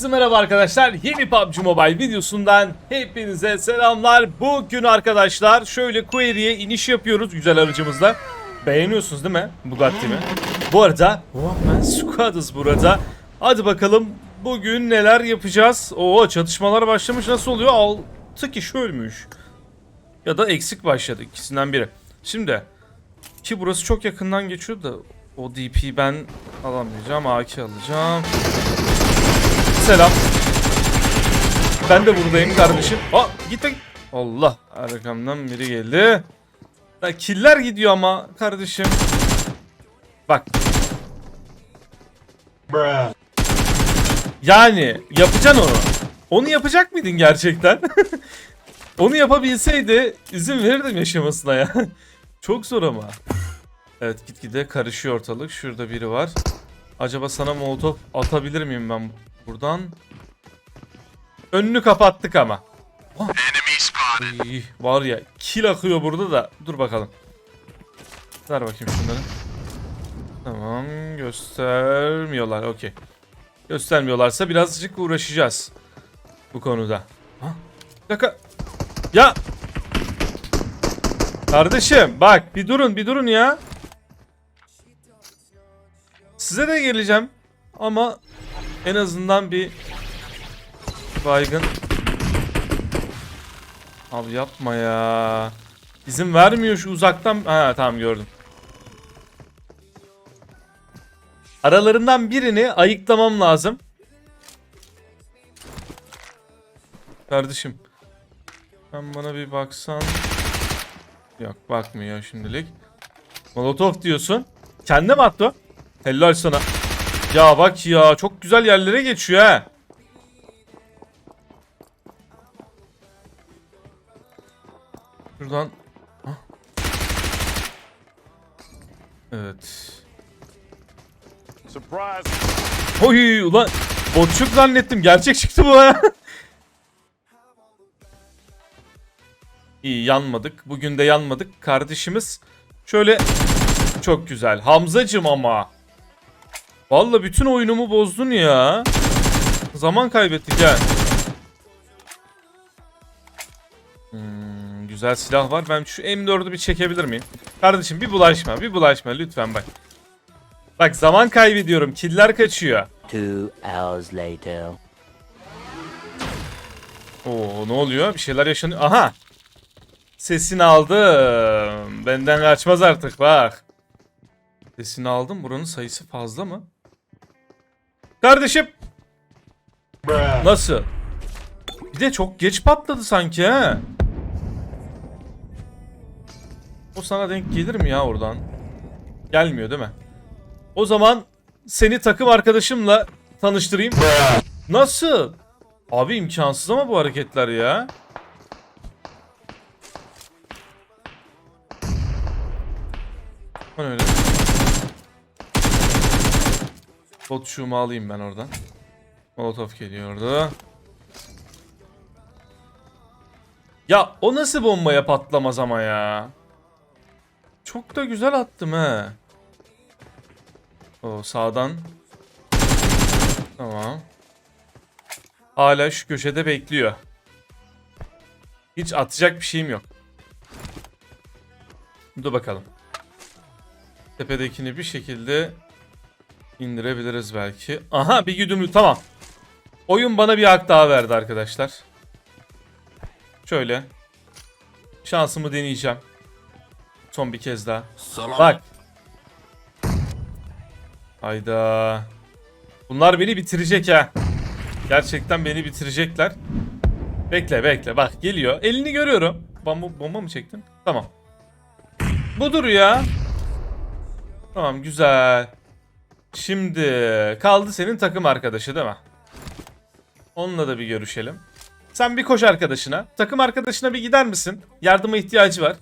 Herkese merhaba arkadaşlar. Yeni PUBG Mobile videosundan hepinize selamlar. Bugün arkadaşlar şöyle Query'e iniş yapıyoruz güzel aracımızla. Beğeniyorsunuz değil mi Bugatti'mi? Bu arada Walkman Squad'ız burada. Hadi bakalım bugün neler yapacağız? Oo çatışmalar başlamış nasıl oluyor? 6 kişi ölmüş. Ya da eksik başladı ikisinden biri. Şimdi ki burası çok yakından geçiyor da o DP ben alamayacağım. AK alacağım. Selam. Ben de buradayım kardeşim. Aa gitme. Allah arkamdan biri geldi. Ya killer gidiyor ama kardeşim. Bak. Yani yapacaksın onu. Onu yapacak mıydın gerçekten? onu yapabilseydi izin verirdim yaşamasına ya. Çok zor ama. Evet gitgide karışıyor ortalık. Şurada biri var. Acaba sana molotof atabilir miyim ben buradan? Önünü kapattık ama. Oh. Ay, var ya kill akıyor burada da. Dur bakalım. Ver bakayım şunları. Tamam göstermiyorlar okey. Göstermiyorlarsa birazcık uğraşacağız. Bu konuda. Ha? Bir dakika. Ya. Kardeşim bak bir durun bir durun ya. Size de geleceğim. Ama en azından bir baygın. Abi yapma ya. İzin vermiyor şu uzaktan. Ha tamam gördüm. Aralarından birini ayıklamam lazım. Kardeşim. Sen bana bir baksan. Yok bakmıyor şimdilik. Molotov diyorsun. Kendi mi attı? Helal sana. Ya bak ya çok güzel yerlere geçiyor ha. Şuradan. Hah. Evet. Surprise! Oy ulan botçuk zannettim. Gerçek çıktı bu ha. İyi yanmadık. Bugün de yanmadık. Kardeşimiz şöyle çok güzel. Hamzacım ama. Vallahi bütün oyunumu bozdun ya. Zaman kaybettik ha. Hmm, güzel silah var. Ben şu M4'ü bir çekebilir miyim? Kardeşim bir bulaşma, bir bulaşma lütfen bak. Bak zaman kaybediyorum. Killer kaçıyor. Two hours later. Oo ne oluyor? Bir şeyler yaşanıyor. Aha. Sesini aldım. Benden kaçmaz artık bak. Sesini aldım. Buranın sayısı fazla mı? Kardeşim. Nasıl? Bir de çok geç patladı sanki ha. O sana denk gelir mi ya oradan? Gelmiyor değil mi? O zaman seni takım arkadaşımla tanıştırayım. Nasıl? Abi imkansız ama bu hareketler ya. Ben öyle. Bot şumu alayım ben oradan. Molotov geliyor orada. Ya o nasıl bombaya patlamaz ama ya. Çok da güzel attım he. O sağdan. Tamam. Hala şu köşede bekliyor. Hiç atacak bir şeyim yok. Dur bakalım. Tepedekini bir şekilde indirebiliriz belki. Aha bir güdümlü tamam. Oyun bana bir hak daha verdi arkadaşlar. Şöyle. Şansımı deneyeceğim. Son bir kez daha. Bak. Hayda. Bunlar beni bitirecek ha. Gerçekten beni bitirecekler. Bekle bekle bak geliyor. Elini görüyorum. Bomba, bomba mı çektin? Tamam. Budur ya. Tamam güzel. Şimdi kaldı senin takım arkadaşı değil mi? Onunla da bir görüşelim. Sen bir koş arkadaşına. Takım arkadaşına bir gider misin? Yardıma ihtiyacı var.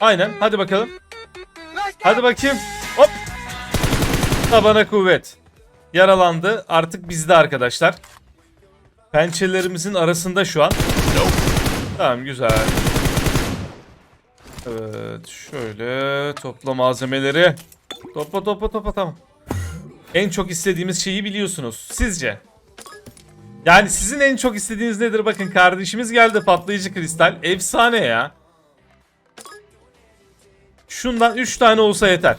Aynen hadi bakalım. Hadi bakayım. Hop. Tabana kuvvet. Yaralandı. Artık bizde arkadaşlar. Pençelerimizin arasında şu an. Tamam güzel. Evet şöyle topla malzemeleri. Topla topla topla tamam. En çok istediğimiz şeyi biliyorsunuz. Sizce? Yani sizin en çok istediğiniz nedir? Bakın kardeşimiz geldi patlayıcı kristal. Efsane ya. Şundan 3 tane olsa yeter.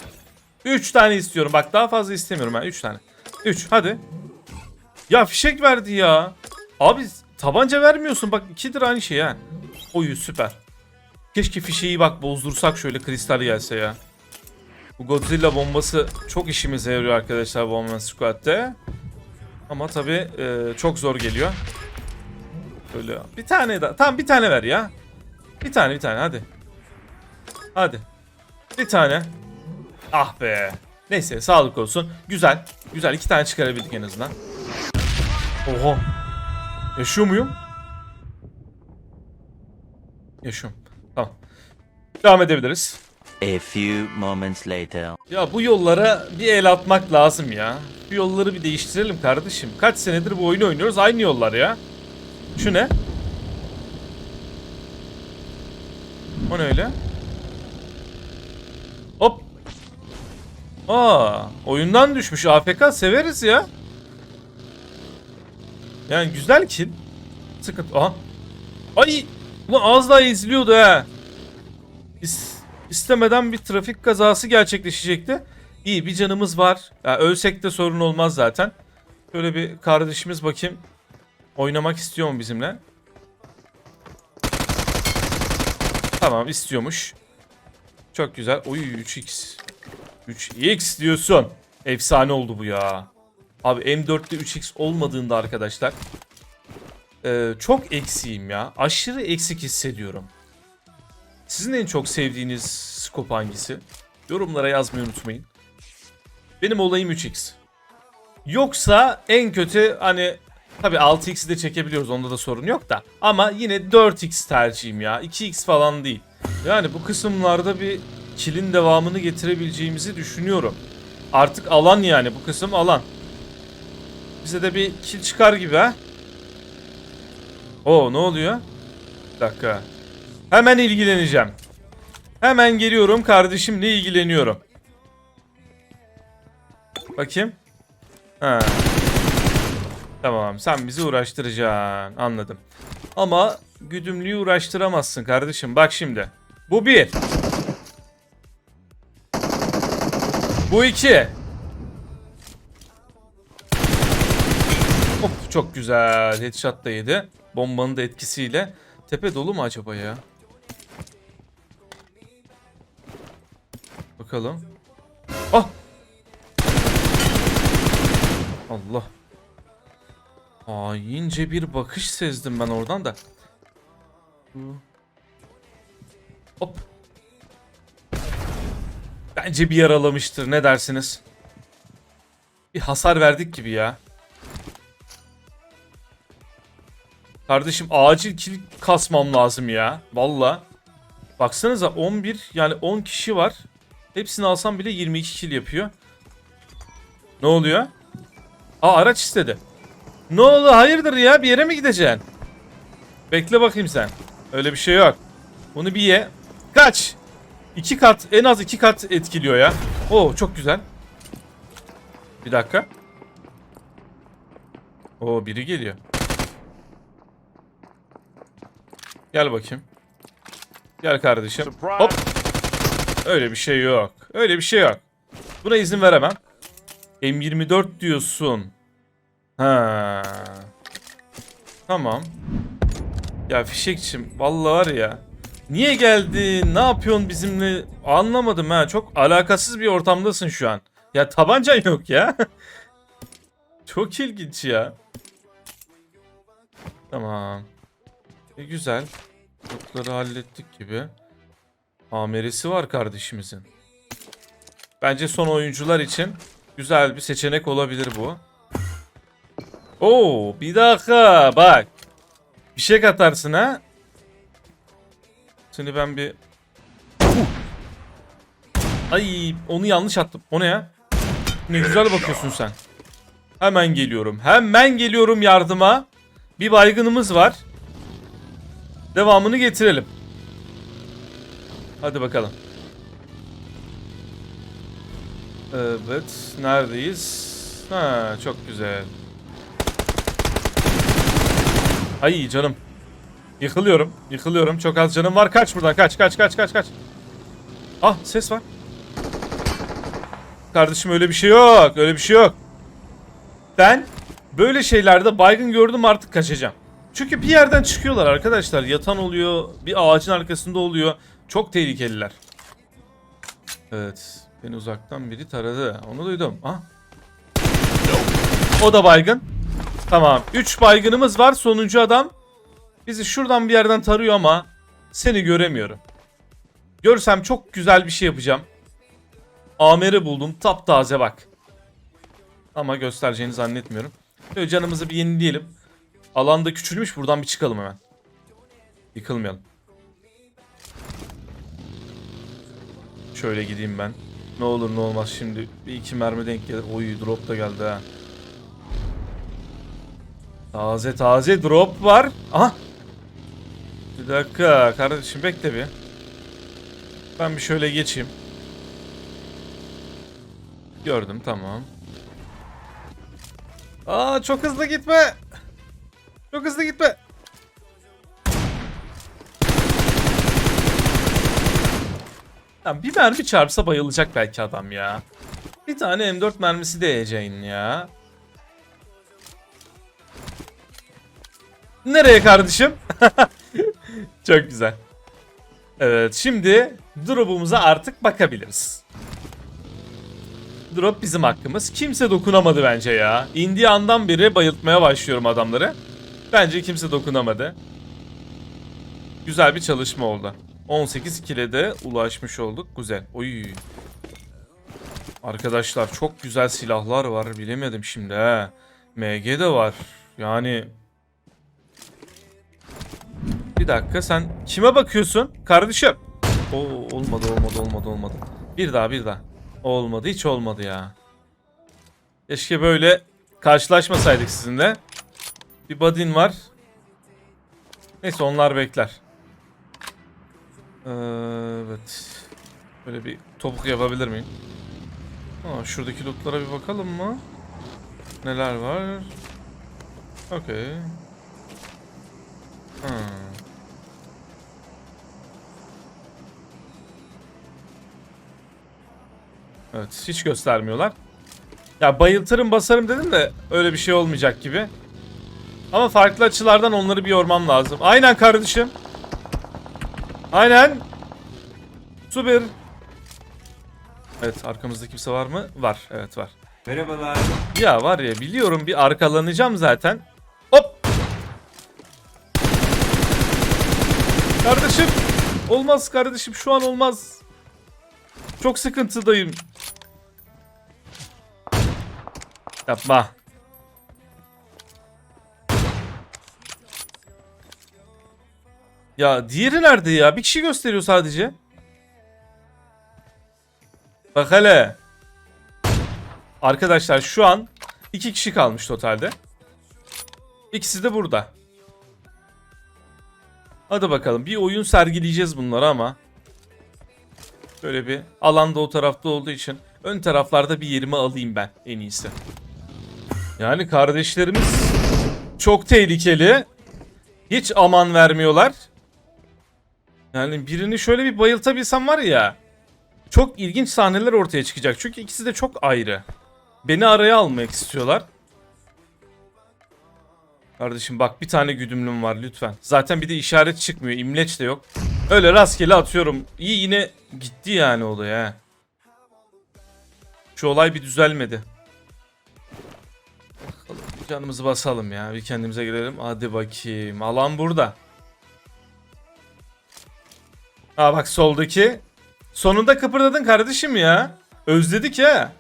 3 tane istiyorum. Bak daha fazla istemiyorum ben. 3 tane. 3 hadi. Ya fişek verdi ya. Abi tabanca vermiyorsun. Bak 2'dir aynı şey ha. Oyu süper. Keşke fişeği bak bozdursak şöyle kristal gelse ya. Bu Godzilla bombası çok işimize yarıyor arkadaşlar Bomba Squad'de. Ama tabi çok zor geliyor. Böyle bir tane daha. Tamam bir tane ver ya. Bir tane bir tane hadi. Hadi. Bir tane. Ah be. Neyse sağlık olsun. Güzel. Güzel iki tane çıkarabildik en azından. Oha. Yaşıyor muyum? Yaşıyorum. Tamam. Devam edebiliriz. A few moments later. Ya bu yollara bir el atmak lazım ya. Bu yolları bir değiştirelim kardeşim. Kaç senedir bu oyunu oynuyoruz aynı yollar ya. Şu ne? O ne öyle? Hop. Aa, oyundan düşmüş. AFK severiz ya. Yani güzel kill. Sıkıntı. Aha. Ay! Ulan az daha eziliyordu ha. İs- istemeden bir trafik kazası gerçekleşecekti. İyi bir canımız var. Ya ölsek de sorun olmaz zaten. Şöyle bir kardeşimiz bakayım. Oynamak istiyor mu bizimle? Tamam istiyormuş. Çok güzel. Oy 3x. 3x diyorsun. Efsane oldu bu ya. Abi M4'te 3x olmadığında arkadaşlar. eee, çok eksiğim ya. Aşırı eksik hissediyorum. Sizin en çok sevdiğiniz scope hangisi? Yorumlara yazmayı unutmayın. Benim olayım 3x. Yoksa en kötü hani tabi 6x'i de çekebiliyoruz onda da sorun yok da. Ama yine 4x tercihim ya. 2x falan değil. Yani bu kısımlarda bir kilin devamını getirebileceğimizi düşünüyorum. Artık alan yani bu kısım alan. Bize de bir kill çıkar gibi ha. Oo ne oluyor? Bir dakika. Hemen ilgileneceğim. Hemen geliyorum kardeşimle ilgileniyorum. Bakayım. Ha. Tamam sen bizi uğraştıracaksın anladım. Ama güdümlüyü uğraştıramazsın kardeşim bak şimdi. Bu bir. Bu iki. Hop çok güzel. Headshot da yedi. Bombanın da etkisiyle. Tepe dolu mu acaba ya? Bakalım. Ah! Allah. Haince bir bakış sezdim ben oradan da. Hop. Bence bir yaralamıştır. Ne dersiniz? Bir hasar verdik gibi ya. Kardeşim acil kill kasmam lazım ya. Valla. Baksanıza 11 yani 10 kişi var. Hepsini alsam bile 22 kill yapıyor. Ne oluyor? Aa araç istedi. Ne oldu hayırdır ya bir yere mi gideceksin? Bekle bakayım sen. Öyle bir şey yok. Bunu bir ye. Kaç. İki kat en az iki kat etkiliyor ya. Oo çok güzel. Bir dakika. Oo biri geliyor. Gel bakayım. Gel kardeşim. Hop. Öyle bir şey yok. Öyle bir şey yok. Buna izin veremem. M24 diyorsun. Ha. Tamam. Ya fişekçim vallahi var ya. Niye geldin? Ne yapıyorsun bizimle? Anlamadım ha. Çok alakasız bir ortamdasın şu an. Ya tabancan yok ya. Çok ilginç ya. Tamam. E, güzel. Notları hallettik gibi. Ameresi var kardeşimizin. Bence son oyuncular için güzel bir seçenek olabilir bu. Oo, bir dakika bak. Bir şey katarsın ha. Seni ben bir... Ay onu yanlış attım. O ne ya? Ne güzel bakıyorsun sen. Hemen geliyorum. Hemen geliyorum yardıma. Bir baygınımız var. Devamını getirelim. Hadi bakalım. Evet, neredeyiz? Ha çok güzel. Ay canım. Yıkılıyorum. Yıkılıyorum. Çok az canım var. Kaç buradan. Kaç kaç kaç kaç kaç. Ah ses var. Kardeşim öyle bir şey yok. Öyle bir şey yok. Ben böyle şeylerde baygın gördüm artık kaçacağım. Çünkü bir yerden çıkıyorlar arkadaşlar. Yatan oluyor. Bir ağacın arkasında oluyor. Çok tehlikeliler. Evet. Beni uzaktan biri taradı. Onu duydum. Ah. O da baygın. Tamam. 3 baygınımız var. Sonuncu adam bizi şuradan bir yerden tarıyor ama seni göremiyorum. Görsem çok güzel bir şey yapacağım. Amer'i buldum. Taptaze bak. Ama göstereceğini zannetmiyorum. Şöyle canımızı bir yenileyelim. Alanda küçülmüş. Buradan bir çıkalım hemen. Yıkılmayalım. Şöyle gideyim ben. Ne olur ne olmaz şimdi. Bir iki mermi denk gelir. Oy drop da geldi ha. Taze taze drop var. Aha. Bir dakika kardeşim bekle bir. Ben bir şöyle geçeyim. Gördüm tamam. Aa çok hızlı gitme. Çok hızlı gitme. Ya bir mermi çarpsa bayılacak belki adam ya. Bir tane M4 mermisi değeceğin ya. Nereye kardeşim? Çok güzel. Evet şimdi drop'umuza artık bakabiliriz. Drop bizim hakkımız. Kimse dokunamadı bence ya. İndiği andan beri bayıltmaya başlıyorum adamları. Bence kimse dokunamadı. Güzel bir çalışma oldu. 18 kile de ulaşmış olduk. Güzel. Oy. Arkadaşlar çok güzel silahlar var. Bilemedim şimdi he. MG de var. Yani bir dakika sen kime bakıyorsun? Kardeşim. Oo, olmadı olmadı olmadı olmadı. Bir daha bir daha. Olmadı hiç olmadı ya. Keşke böyle karşılaşmasaydık sizinle. Bir badin var. Neyse onlar bekler. Ee, evet. Böyle bir topuk yapabilir miyim? Aa, şuradaki lootlara bir bakalım mı? Neler var? Okey. Hmm. Evet hiç göstermiyorlar. Ya bayıltırım basarım dedim de öyle bir şey olmayacak gibi. Ama farklı açılardan onları bir yormam lazım. Aynen kardeşim. Aynen. Süper. Evet arkamızda kimse var mı? Var. Evet var. Merhabalar. Ya var ya biliyorum bir arkalanacağım zaten. Hop. Kardeşim. Olmaz kardeşim şu an olmaz. Çok sıkıntıdayım. Yapma. Ya diğeri nerede ya? Bir kişi gösteriyor sadece. Bak hele. Arkadaşlar şu an iki kişi kalmış totalde. İkisi de burada. Hadi bakalım bir oyun sergileyeceğiz bunları ama. Böyle bir alanda o tarafta olduğu için ön taraflarda bir yerimi alayım ben en iyisi. Yani kardeşlerimiz çok tehlikeli. Hiç aman vermiyorlar. Yani birini şöyle bir bayıltabilsem var ya. Çok ilginç sahneler ortaya çıkacak. Çünkü ikisi de çok ayrı. Beni araya almak istiyorlar. Kardeşim bak bir tane güdümlüm var lütfen. Zaten bir de işaret çıkmıyor. İmleç de yok. Öyle rastgele atıyorum. İyi yine gitti yani olay ha. Şu olay bir düzelmedi. Bakalım, Canımızı basalım ya. Bir kendimize gelelim. Hadi bakayım. Alan burada. Aa bak soldaki. Sonunda kıpırdadın kardeşim ya. Özledik ya.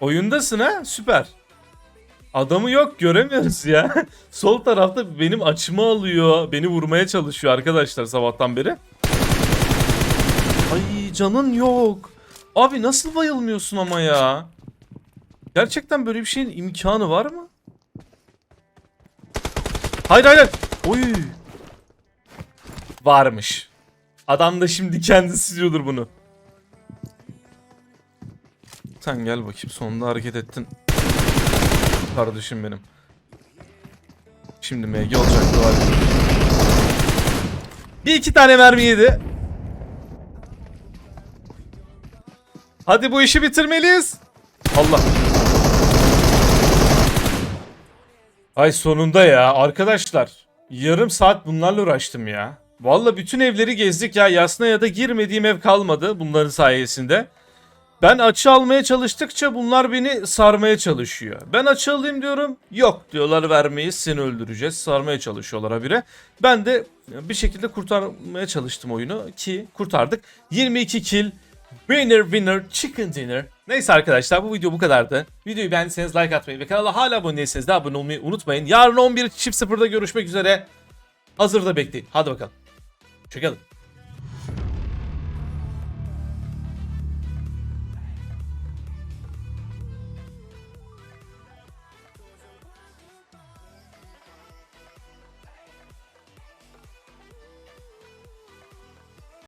Oyundasın ha? Süper. Adamı yok göremiyoruz ya. Sol tarafta benim açımı alıyor. Beni vurmaya çalışıyor arkadaşlar sabahtan beri. Ay canın yok. Abi nasıl bayılmıyorsun ama ya? Gerçekten böyle bir şeyin imkanı var mı? Hayır hayır. hayır. Oy. Varmış. Adam da şimdi kendisi diyordur bunu. Sen gel bakayım sonunda hareket ettin. kardeşim benim. Şimdi MG olacaktı var. Bir iki tane mermi yedi. Hadi bu işi bitirmeliyiz. Allah. Ay sonunda ya arkadaşlar. Yarım saat bunlarla uğraştım ya. Valla bütün evleri gezdik ya. Yasnaya da girmediğim ev kalmadı bunların sayesinde. Ben açı almaya çalıştıkça bunlar beni sarmaya çalışıyor. Ben açı alayım diyorum. Yok diyorlar vermeyiz seni öldüreceğiz. Sarmaya çalışıyorlar habire. Ben de bir şekilde kurtarmaya çalıştım oyunu ki kurtardık. 22 kill. Winner winner chicken dinner. Neyse arkadaşlar bu video bu kadardı. Videoyu beğendiyseniz like atmayı ve kanala hala abone değilseniz de abone olmayı unutmayın. Yarın 11 çift sıfırda görüşmek üzere. Hazırda bekleyin. Hadi bakalım. Çekelim.